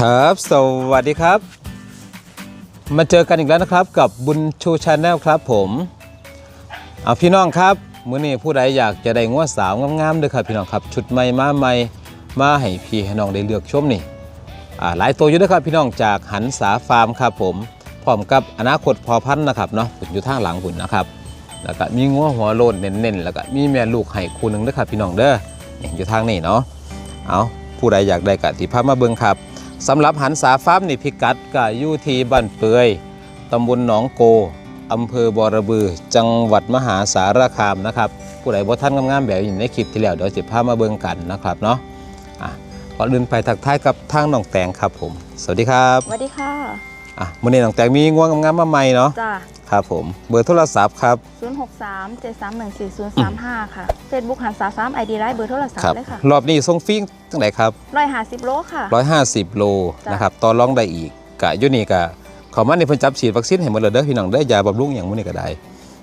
ครับ สวัสดีครับ มาเจอกันอีกแล้วนะครับ กับบุญชูชาแนลครับผมเอาพี่น้องครับมื้อนี้ผู้ใดอยากจะได้งวดสาวงามๆเด้อครับพี่น้องครับ ชุดใหม่มาใหม่มาให้พี่ให้น้องได้เลือกชมนี่อ่าหลายตัวอยู่เด้อครับพี่น้องจากหันษาฟาร์มครับผมพร้อมกับอนาคตพอพันธุ์นะครับเนาะหุ่นอยู่ทางหลังหุ่นนะครับ แล้วก็มีงัวหัวโลนเน้นๆแล้วก็มีแม่ลูกให้คู่หนึ่งเด้อครับพี่น้องเด้อนี่อยู่ทางนี้เนาะเอาผู้ใดอยากได้กะติภาพมาเบิ่งครับ สำหรับหันษาฟาร์มนี่พิกัดก็อยู่ที่บ้านเปือยตำบลหนองโกอำเภอบอระบือ จังหวัดมหาสารคามนะครับ ผู้ใดบ่ท่านงามๆแบบอยู่ในคลิปที่แล้วเดี๋ยวจะพามาเบิ่งกันนะครับเนาะอะก่อนอื่นไปทักทายกับทางน้องแตงครับผม สวัสดีครับสวัสดีค่ะอะมื้อนี้น้องแตงมีง่วงงามๆมาใหม่เนาะจ้า ครับผม เบอร์โทรศัพท์ครับ 063 731 4035 ค่ะ Facebook หันสา3 ID ไลน์เบอร์โทรศัพครัท์เลยค่ะ รอบนี้ส่งฟรีจังไดครับ150โลค่ะ 150 โลจ้ะนะครับต่อรองได้อีกกะอยู่นี่กะเขามาในเพิ่นจับฉีดวัคซีนให้หมดเลยเด้อพี่น้องได้อยาบำรุงอย่างมื้อนี้ก็ได้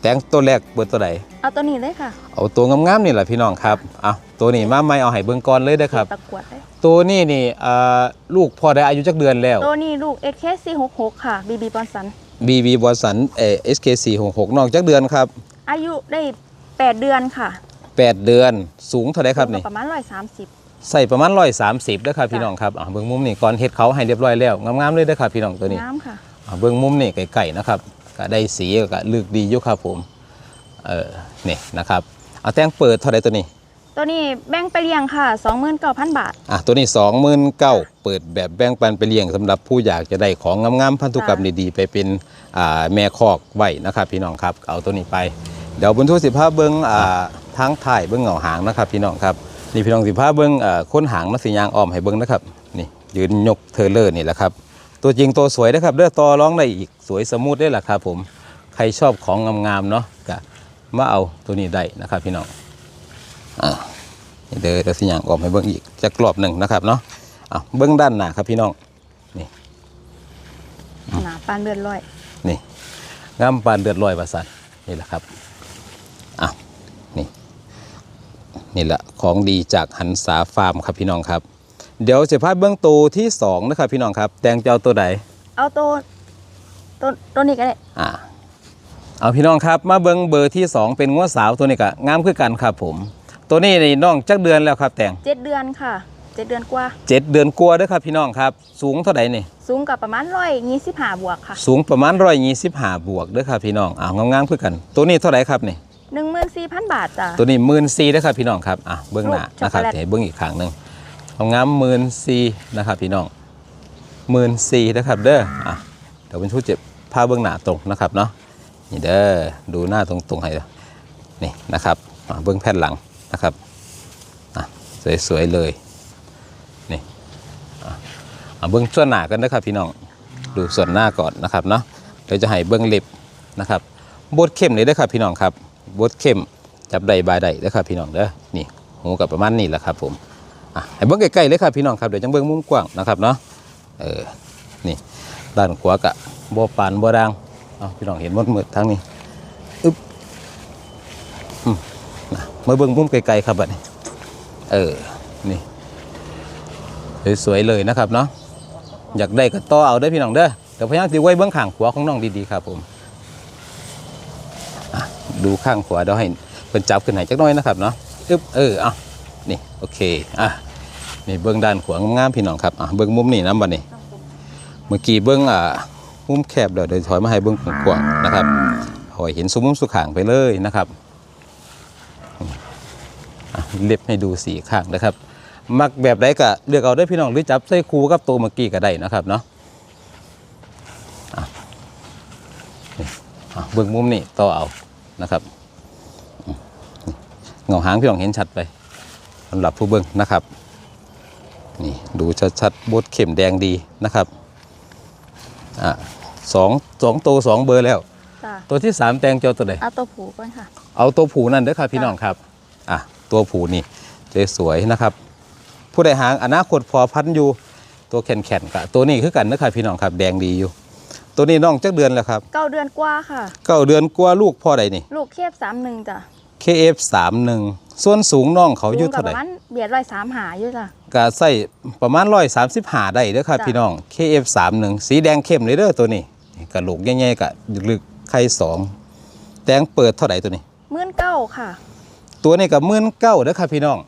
แต่งตัวแรกเบอร์ตัวใดเอาตัวนี้เลยค่ะ เอาตัวงามๆนี่แหละพี่น้องครับเอาตัวนี้มาใหม่เอาให้เบิ่งก่อนเลยเด้อครับตะกรวดเลยตัวนี้นี่เอ่อลูกพอได้อายุจักเดือนแล้ว ตัวนี้ลูก SK466 ค่ะ BB ปอนสัน BB บอสันเอ่อ SK466 นอกจักเดือนครับ อายุได้ 8 เดือนค่ะ8เดือนสูงเท่าไดครับนี่ประมาณ130ใส่ประมาณ130เด้อครับพี่น้องครับอะเบิ่งมุมนี่ก่อนเฮ็ดเขาให้เรียบร้อยแล้วงามๆเลยเด้อครับพี่น้องตัวนี้น้ำค่ะอะเบื้องมุมนี่ไก่ๆนะครับก็ได้สีก็ลึกดีอยู่ครับผมเออนี่นะครับเอาแตงเปิดเท่าไรตัวนี้ ตัวนี้แบ่งไปเลี้ยงค่ะ 29,000 บาท อะตัวนี้29,000เปิดแบบแบ่งปันไปเลี้ยงสำหรับผู้อยากจะได้ของงามๆพันธุกรรมดีๆ ไปเป็นอ่าแม่คอกไว้นะครับพี่น้องครับเอาตัวนี้ไป เดี๋ยวบนทุสิภาพเบิ้งอ่าทางถ่ายเบิ้งเหงาหางนะครับพี่น้องครับนี่พี่น้องสิภาพเบิ้งอ่าค้นหางมาสียางอ้อมให้เบิ้งนะครับนี่ยืนยกเทอร์เลอร์นี่แหละครับ ตัวจริงตัวสวยนะครับเลือต่อร้องได้อีกสวยสมูทได้แหละครับผมใครชอบของงามๆเนาะก็มาเอาตัวนี้ได้นะครับพี่น้อง อ่านี่เดี๋ยวเดี๋ยวสิยางออกให้เบิ้งอีกจะกรอบหนึ่งนะครับเนาะอะเบิ้งด้านหน้าครับพี่น้องหนาปานเลือดร้อยนี่งามปานเดือดลอยประสันนี่แหละครับอะนี่นี่แหละของดีจากหันษาฟาร์มครับพี่น้องครับ เดี๋ยวจะพาเบื้องตัวที่สองนะครับพี่น้องครับ แตงเจ้าตัวใดเอาตัวตัวตัวนี้ก็ได้อ่าเอาพี่น้องครับ มาเบิ้งเบอร์ที่สองเป็นงวดสาวตัวนี้ก็งามคือกันครับผม ตัวนี้นี่น้องจักเดือนแล้วครับ แต่ง7เดือนค่ะ7เดือนกว่าเจ็ดเดือนกลัวาเด้อครับพี่น้องครับ สูงเท่าไหร่นี่ สูงกับประมาณ125บวกค่ะ สูงประมาณร้อยยี่สิบห้าบวกเด้อครับพี่น้องอ่างามๆคือกัน ตัวนี้เท่าไหร่ครับนี่14,000บาทจ้ะตัวนี้หมื่นซีนะครับพี่น้องครับอะเบื้องหน้าโอ้ช็อกนะโกครับแลตเดี๋ยวเบื้องอีกครั้งหนึ่งเอางามหมื่นซีนะครับพี่น้องหมื่นซีนะครับเด้ออะเดี๋ยวเป็นผู้เจ็บผ้าเบื้องหน้าตรงนะครับเนาะนี่เด้อดูหน้าตรงๆให้เด้อนี่นะครับอะเบื้องแผ่นหลัง นะครับสวยๆเลยนี่เบื้องส่วนหน้ากันนะครับพี่น้องดูส่วนหน้าก่อนนะครับเนาะเดี๋ยวจะให้เบื้องเล็บนะครับบดเข้มเลยเด้อครับพี่น้องครับบดเข้มจับได้บายได้เด้อครับพี่น้องเด้อนี่หูกับประมาณนี้แหละครับผมอะให้เบิ้องใกล้ๆเลยครับพี่น้องครับเดี๋ยวจังเบิ้องมุมกว้างนะครับเนาะเออนี่ด้านขวากะบ่ปานบ่ดังเอาพี่น้องเห็นมดมืดทางนี้อึ๊บ มาเบิ้งมุมไกลๆครับบัดนี้ เออ นี่ สวยๆเลยนะครับเนาะ อยากได้ก็ต่อเอาเด้พี่น้องเด้อเดี๋ยวพยายามสิไว้เบื้องข้างขวาของน้องดีๆครับผมดูข้างขวาเดี๋ยวให้เป็นจับขึ้นไหนจักน้อยนะครับเนาะอึ๊บเออเอานี่โอเคอะนี่เบื้องด้านขวางามๆพี่น้องครับอะเบื้องมุมนี่นะบัดนี้เมื่อกี้เบื้องอ่ามุมแคบเดี๋ยวเดี๋ยวถอยมาให้เบื้องกว้างนะครับหอยเห็นสุมมุมสุขางไปเลยนะครับ เล็บให้ดูสีข้างนะครับ มักแบบใดก็เลือกเอาได้อพี่น้องหรือจับใส่คูกับตัวเมื่อกี้ก็ได้นะครับเนาะอะเบื้องมุมนี่ต่อเอานะครับอืมเงาหางพี่น้องเห็นชัดไปสำหรับผู้เบิ้งนะครับนี่ดูชัดๆบดเข็มแดงดีนะครับอะสองสองตัวสองเบอร์แล้วจ้ะตัวที่สามแตงเจ้าตัวใดเอาตัวผูก่อนค่ะ เอาตัวผูนั่นเด้อครับพี่น้องครับอะ ตัวผูนี่จะสวยนะครับ ผู้ใดหางอนาคตพอพันธุ์อยู่ตัวแข็งๆกะตัวนี้คือกันนะครับพี่น้องครับแดงดีอยู่ ตัวนี้น้องจักเดือนแล้วครับเก้าเดือนกว่าค่ะเก้าเดือนกว่าลูกพ่อใดนี่ ลูกเคบสามหนึ่งจ้ะ KF31 ส่วนสูงน้องเขาสูอยู่งกัเท่าปไหร่ระมาณเบียดร้อยสามหาอยู่จ้ะก็ใส่ประมาณ135ได้เด้อครับจ้ะพี่น้อง KF31 สีแดงเข้มเลยเด้อตัวนี้กระโหลกใหญ่ๆกะลึกๆไข่สองแตงเปิดเท่าไหร่ตัวนี้หมื่นเก้าค่ะ ตัวนี้กับมื่นเก้าเด้อครับพี่น้อง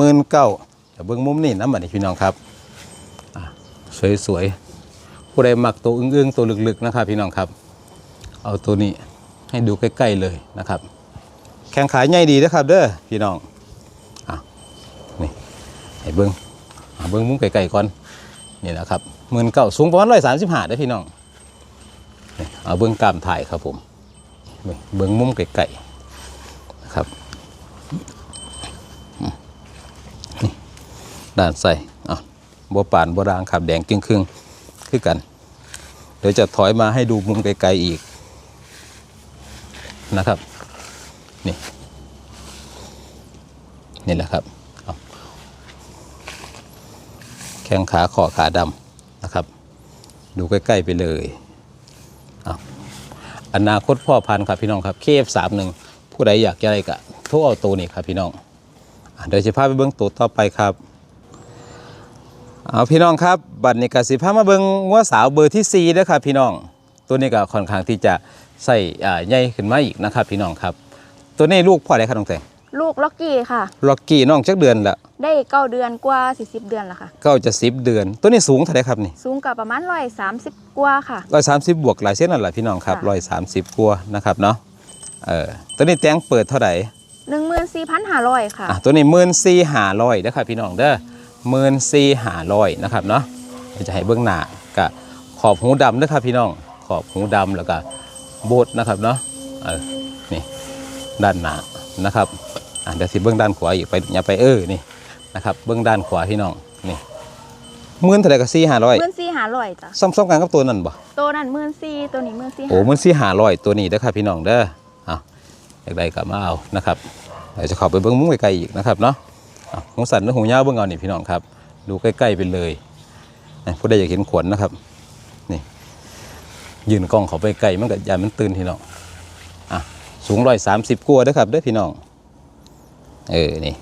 มื่นเก้าเดี๋ยวเบิ้งมุมนี่น้ำบัดนี้พี่น้องครับสวยๆผู้ใดหมักตัวอึ้งๆตัวลึกๆนะครับพี่น้องครับ เอาตัวนี้ให้ดูใกล้ๆเลยนะครับ แข้งขาใหญ่ดีนะครับ เด้อพี่น้องอะนี่ให้เบิ้งเบิ้งมุมไกลๆก่อนนี่นะครับมื่นเก้าสูงประมาณร้อยสามสิบห้าได้อพี่น้องเอาเบิ้งกล้ามถ่ายครับผม เบิ้งมุมไกลๆนะครับ ด้านใส่อะบัวป่านบัวรางขับแดงครึ่งครึ่งๆคือกัน เดี๋ยวจะถอยมาให้ดูมุมไกลๆอีกนะครับ นี่ นี่แหละครับ แข้งขาขอขาดำนะครับ ดูใกล้ๆไปเลยอนาคตพ่อพันธุ์ครับพี่น้องครับเคฟสามหนึ่งผู้ใดอยากจะอะไรกะโทรเอาตัวนี้ครับพี่น้องเดี๋ยวจะพาไปเบิ้องตัวต่อไปครับ เอาพี่น้องครับ บัตรนี้กสิพามาเบิงงัวสาวเบอร์ที่4นะครับพี่น้อง ตัวนี้ก็ค่อนข้างที่จะใส่อ่าใหญ่ขึ้นมาอีกนะครับ พี่น้องครับ ตัวนี้ลูกพ่ออะไรครับน้องแตงลูกล็อกกี้ค่ะ ล็อกกี้น้องจักเดือนละได้เก้าเดือนกว่าสี่สิบเดือนละค่ะก็จะสิบเดือน ตัวนี้สูงเท่าไหร่ครับนี่ สูงกับประมาณร้อยสามสิบกว่าค่ะร้อยสามสิบบวกหลายเส้นนั่นแหละพี่น้องครับค่ะร้อยสามสิบกว่านะครับเนาะ เออ ตัวนี้แตงเปิดเท่าไหร่หนึ่งหมื่นสี่พันห้าร้อยค่ะอะตัวนี้หมื่นสี่หาร้อยนะครับพี่น้องเด้อ หมื่นสี่หาร้อยนะครับเนาะเดี๋ยวจะให้เบื้องหน้ากับขอบหูดำนะครับพี่น้องขอบหูดำแล้วก็โบดนะครับเนาะเออนี่ด้านหน้านะครับอะเดี๋ยวสิเบื้องด้านขวาอีกไปอย่าไปเออนี่นะครับเบื้องด้านขวาพี่น้องนี่หมื่นเท่าไหร่กับสี่หาร้อยหมื่นสี่ห้าร้อยจ้ะซ้ำๆกันกับตัวนั้นบ่ตัวนั้นหมื่นสี่ตัวนี้หมื่นสี่โอ้หมื่นสี่หาร้อยตัวนี้เด้อครับพี่น้องเด้อเอาอยากได้กลับมาเอานะครับเดี๋ยวจะเข้าไปเบิ้งมุ้งไกลๆอีกนะครับเนาะ อะหูสันหรือหูยาวเบิ่งเอานี่พี่น้องครับ ดูใกล้ๆไปเลยผู้ใดอยากเห็นขวนนะครับนี่ยืนกล้องเขาไปไกลมันก็ยานมันตื่นพี่น้องอะสูงร้อยสามสิบกัว่าเด้อครับเด้อพี่น้องเออนี่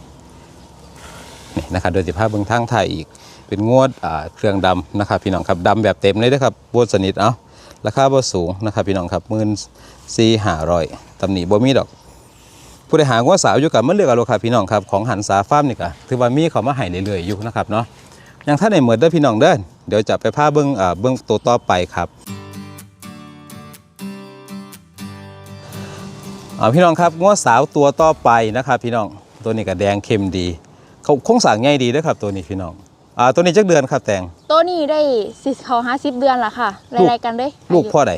นี่นะครับโดยสิภาพเบื้องทางไทยอีกเป็นงวดอ่าเครื่องดำนะครับพี่น้องครับดำแบบเต็มเลยนะครับบนสนิทเอาราคาบ่สูงนะครับพี่น้องครับหมื่นสี่ห้าร้อยตำหนิบ่มีดอก ผู้ใดหางว่าสาวอยู่กับมันเลือกเอาโลครับพี่น้องครับของหันสาฟาร์มนี่ก็ถือว่ามีเขามาให้เรื่อยๆอยู่นะครับเนาะอย่างท่านในเหมือนเด้อพี่น้องเด้อเดี๋ยวจะไปพาเบิ้งอ่าเบิ้งตัวต่อไปครับเอาพี่น้องครับงวสาวตัวต่อไปนะครับพี่น้องตัวนี้ก็แดงเข้มดีเขาคงสั่งง่ายดีเด้อครับตัวนี้พี่น้องอ่าตัวนี้จักเดือนครับแตงตัวนี้ได้สิเขาห้าสิบเดือนละค่ะลูกรายๆกันเด้ลูกพ่อใด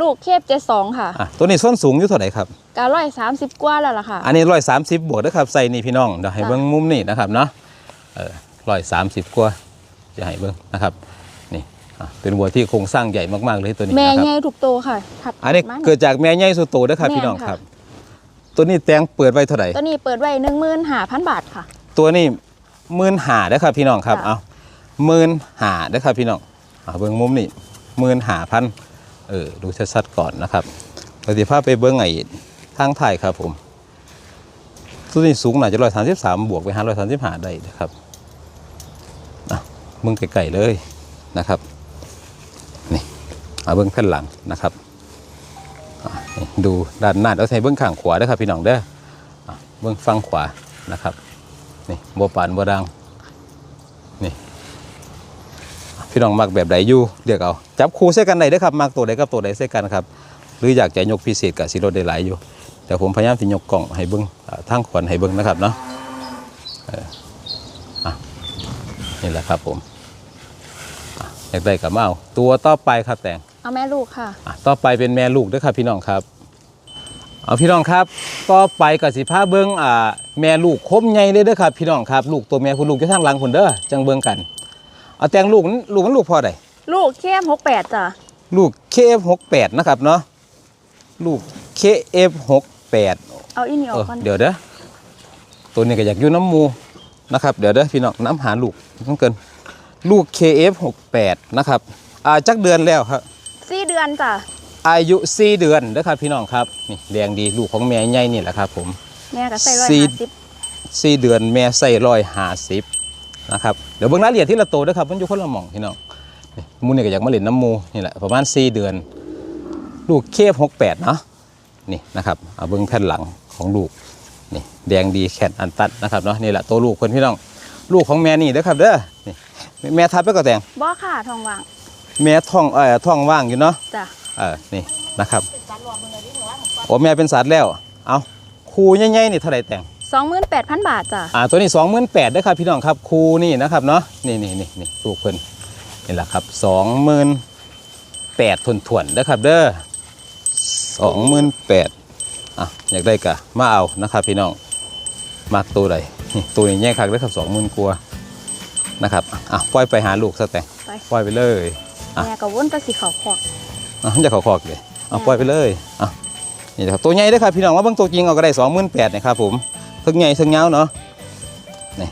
ลูกเคบเจ็ดสองค่ะ อะตัวนี้ส้นสูงอยู่เท่าไหร่ครับการ้อยสามสิบกว่าแล้วล่ะค่ะ อันนี้ร้อยสามสิบบวกนะครับใส่นี่พี่น้องเดี๋ยวให้จ้ะเบิ้งมุมนี่นะครับเนาะเออร้อยสามสิบกว่าจะให้เบิ้งนะครับนี่อะเป็นวัวที่โครงสร้างใหญ่มากๆเลยตัวนี้แม่นะครับ ใหญ่ถูกโตค่ะถัดอันนี้มาเกิดจากแม่ใหญ่สุดโตนะครับแม่นพี่น้องค่ะครับ ตัวนี้แตงเปิดไว้เท่าไหร่ตัวนี้เปิดไว้หนึ่งหมื่นห้าพันบาทค่ะ ตัวนี้หมื่นหาได้อครับพี่น้องครับจ้ะเอาหมื่นหาได้อครับพี่น้องเอาเบิ้งมุมนี่หมื่นหาพัน เออดูชัดๆก่อนนะครับปฏิภาพไปเบิ้งไอ้ทางถ่ายครับผมตัวนี้สูงหน่าจะร้อยสามสิบสามบวกไปห้าร้อยสามสิบห้าได้นะครับอะเบิ้งไกลๆเลยนะครับนี่เอาเบิ้งแผ่นหลังนะครับดูด้านหน้าแล้วใส่เบิ้องข้างขวาด้อครับพี่น้องเด้อเบิ้องฝั่งขวานะครับนี่บัวปานบัวดัง นี่ พี่น้องมักแบบใดอยู่เรียกเอาจับคู่ใส่กันได้เด้อครับมักตัวใดกับตัวใดใส่กันครับหรืออยากจะยกพิเศษกับสิรถได้หลายอยู่แต่ผมพยายามที่ยกกล่องให้เบิ้งอ่าทางขวัญให้เบิ้งนะครับเนาะเอออะนี่แหละครับผมอะอยากได้กับมาเอาตัวต่อไปครับแต่งเอาแม่ลูกค่ะอะต่อไปเป็นแม่ลูกเด้วยครับพี่น้องครับ เอาพี่น้องครับ ต่อไปกับสิพาเบิ้งอ่าแม่ลูกคมใหญ่เลยเด้อครับพี่น้องครับ ลูกตัวแม่คุณลูกจะทางหลังคุณเด้อจังเบิ้งกัน เอาแต่งลูกนั้นลูกมันลูกพอใดลูกเข้มหกแปดจ้ะลูก KF68 นะครับเนาะลูก KF68 เอาอีนี่อเอออกก่อนเดี๋ยวเด้อตัวนี้ก็อยากอยู่น้ำหมูนะครับเดี๋ยวเด้อพี่น้องน้ำหาลูกต้องเกินลูก KF68 นะครับอ่าจักเดือนแล้วครับสี่เดือนจ้ะอายุ4เดือนนะครับพี่น้องครับนี่แดงดีลูกของแม่ใหญ่นี่แหละครับผมแม่ก็ใส่ร้อยสี่ห้าสิบสี่เดือนแม่ใส่ร้อยห้าสิบ นะครับเดี๋ยวเบิ่งรายละเอียดที่ละโตด้วยครับมันอยู่คนละหม่องพี่น้องนี่หมูนี่ก็อยากมาเล่นน้ำหมูนี่แหละประมาณสี่เดือน ลูกเคฟหกแปดเนาะนี่นะครับเอาเบิ้งแผ่นหลังของลูกนี่แดงดีแขนอันตัดนะครับเนาะนี่แหละตัวลูกเพื่อนพี่น้องลูกของแม่นี่เด้อครับเด้อนี่แม่ทับไปก็แต่งบ่ค่ะทองว่าง แม่ท้องเอ่อท้องว่างอยู่เนาะจ้ะเออนี่นะครับโอ้แม่เป็นสัตว์แล้วเอาคูใหญ่ๆนี่เท่าไหร่แต่ง สองหมื่นแปดพันบาทจ้ะอ่าตัวนี้สองหมื่นแปดด้อครับพี่น้องครับคูนี่นะครับเนาะนี่นี่นี่นี่ลูกเพิ่นนี่แหละครับสองหมื่นแปดทวนทวนๆเด้อครับเด้อสองหมื่นแปดอะอยากได้กะมาเอานะครับพี่น้องมากตัวใดนี่ตัวนี้แย่งคักเด้อครับสองหมื่นกว่านะครับอะปล่อยไปหาลูกซะแต่ไปปล่อยไปเลยอะแม่ก็วนแตะสีขาวขอกอะจะเขาคอกเลยเอาปล่อยไปเลยอะนี่นะครับตัวใหญ่เด้อครับพี่น้องว่าเบางตัวจริงเอาก็ได้สองหมื่นแปดนะครับผม ทึกใหญ่ทึกยาวเนาะนี่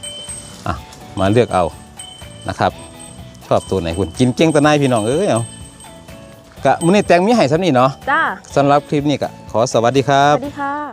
อะมาเลือกเอานะครับ ชอบตัวไหนคุณกินเก่งตะนายพี่น้องเอ้ยเอากะมื้อนี้แตงมีให้ซ้ำนี่เนาะจ้าสำหรับคลิปนี้ก็ขอสวัสดีครัสบวัสดีค่ะ